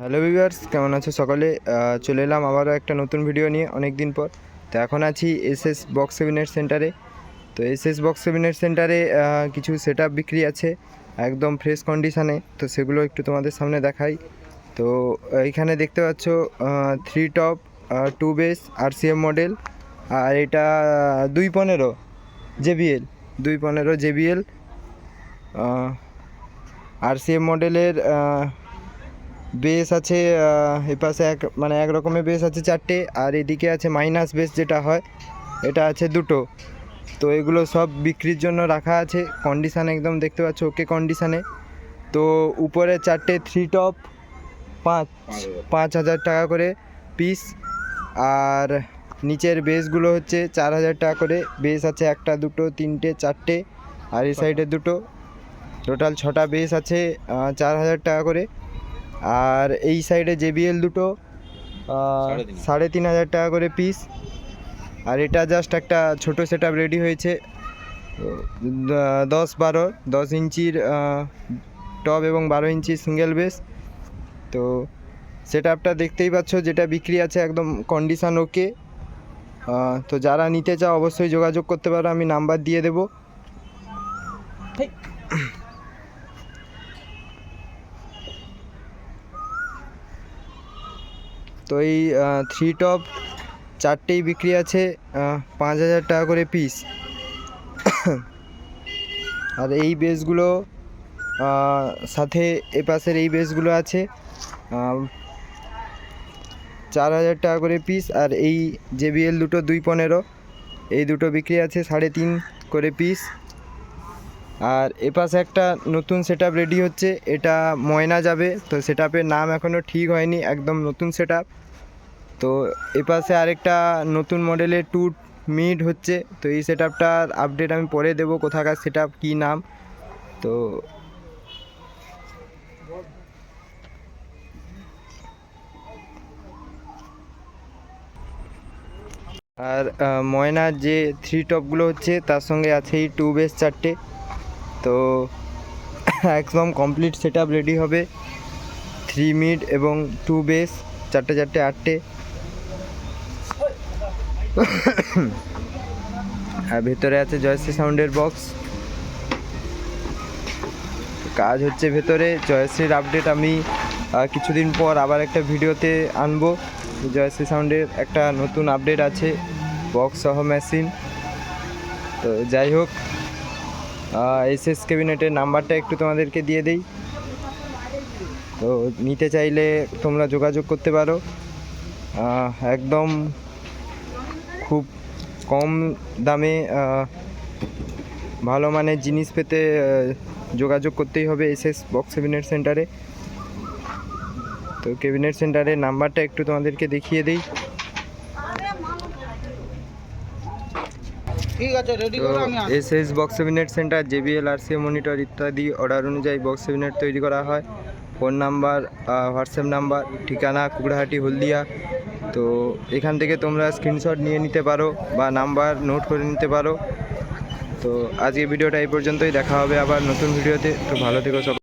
Hello viewers, কেমন আছো সকলে? চলে এলাম আবারও একটা নতুন ভিডিও নিয়ে অনেক দিন পর। তো এখন আছি এস এস বক্স সেভেনের সেন্টারে। তো এস এস বক্স সেভেনের সেন্টারে কিছু সেট বিক্রি আছে, একদম ফ্রেশ কন্ডিশানে তো সেগুলো একটু তোমাদের সামনে দেখাই। তো এখানে দেখতে পাচ্ছ থ্রি টপ টু বেস আর সিএম মডেল আর এটা দুই পনেরো জেবিএল দুই পনেরো জেবিএল আর সিএম মডেলের বেস আছে আহ, এ পাশে এক মানে এক রকমের বেস আছে চারটে আর এদিকে আছে মাইনাস বেস যেটা হয় এটা আছে দুটো। তো এগুলো সব বিক্রির জন্য রাখা আছে কন্ডিশান একদম দেখতে পাচ্ছ ওকে কন্ডিশানে তো উপরে চারটে থ্রি টপ পাঁচ পাঁচ হাজার টাকা করে পিস আর নিচের বেসগুলো হচ্ছে চার হাজার টাকা করে বেস আছে একটা দুটো তিনটে চারটে আর এই সাইডে দুটো। টোটাল ছটা বেস আছে চার হাজার টাকা করে। আর এই সাইডে জেবিএল দুটো সাড়ে তিন হাজার। টাকা করে পিস আর এটা জাস্ট একটা ছোটো সেট রেডি হয়েছে। দশ বারো দশ ইঞ্চির টপ এবং বারো ইঞ্চি সিঙ্গেল বেস তো সেট আপটা দেখতেই পাচ্ছ যেটা বিক্রি আছে একদম কন্ডিশান ওকে তো যারা নিতে চাও অবশ্যই যোগাযোগ করতে পারো আমি নাম্বার দিয়ে দেবো। তো এই থ্রি টপ চারটেই বিক্রি আছে পাঁচ হাজার টাকা করে পিস আর এই বেসগুলো সাথে এ পাশের এই বেসগুলো আছে চার হাজার টাকা করে পিস আর এই জেবিএল দুটো দুই পনেরো, এই দুটো বিক্রি আছে সাড়ে তিন করে পিস আর এ পাশে একটা নতুন সেট রেডি হচ্ছে, এটা ময়না যাবে, তো সেট নাম এখনও ঠিক হয়নি, একদম নতুন সেট তো এ পাশে আরেকটা নতুন মডেলের টু মিড হচ্ছে, তো এই সেট আপডেট আমি পরে দেবো, কোথাকার সেট আপ কী নাম। তো আর ময়নার যে থ্রি টপগুলো হচ্ছে, তার সঙ্গে আছে এই টু বেস চারটে। তো একদম কমপ্লিট সেট আপ রেডি হবে। থ্রি মিড এবং টু বেস চারটে চারটে আটটে। আর ভেতরে আছে জয়শ্রী সাউন্ডের বক্স কাজ হচ্ছে ভেতরে। জয়শ্রীর আপডেট আমি কিছুদিন পর আবার একটা ভিডিওতে আনব। জয়শ্রী সাউন্ডের একটা নতুন আপডেট আছে বক্স সহ মেশিন তো যাই হোক এস এস ক্যাবিনেটের নাম্বারটা একটু তোমাদেরকে দিয়ে দেই। তো নিতে চাইলে তোমরা যোগাযোগ করতে পারো। একদম খুব কম দামে ভালো মানের জিনিস পেতে যোগাযোগ করতেই হবে এস এস বক্স ক্যাবিনেট সেন্টারে। তো ক্যাবিনেট সেন্টারের নাম্বারটা একটু তোমাদেরকে দেখিয়ে দিই। ঠিক আছে রেডি তো করো আমি আসছি। S S box cabinet centre JBL আর মনিটর ইত্যাদি অর্ডার অনুযায়ী বক্স ক্যাবিনেট তৈরি করা হয়। ফোন নাম্বার হোয়াটসঅ্যাপ নাম্বার ঠিকানা কুকড়াহাটি হলদিয়া। তো এখান থেকে তোমরা স্ক্রিনশট নিয়ে নিতে পারো বা নাম্বার নোট করে নিতে পারো। তো আজকে ভিডিওটা এই পর্যন্তই দেখা হবে আবার নতুন ভিডিওতে। তো ভালো থেকো সব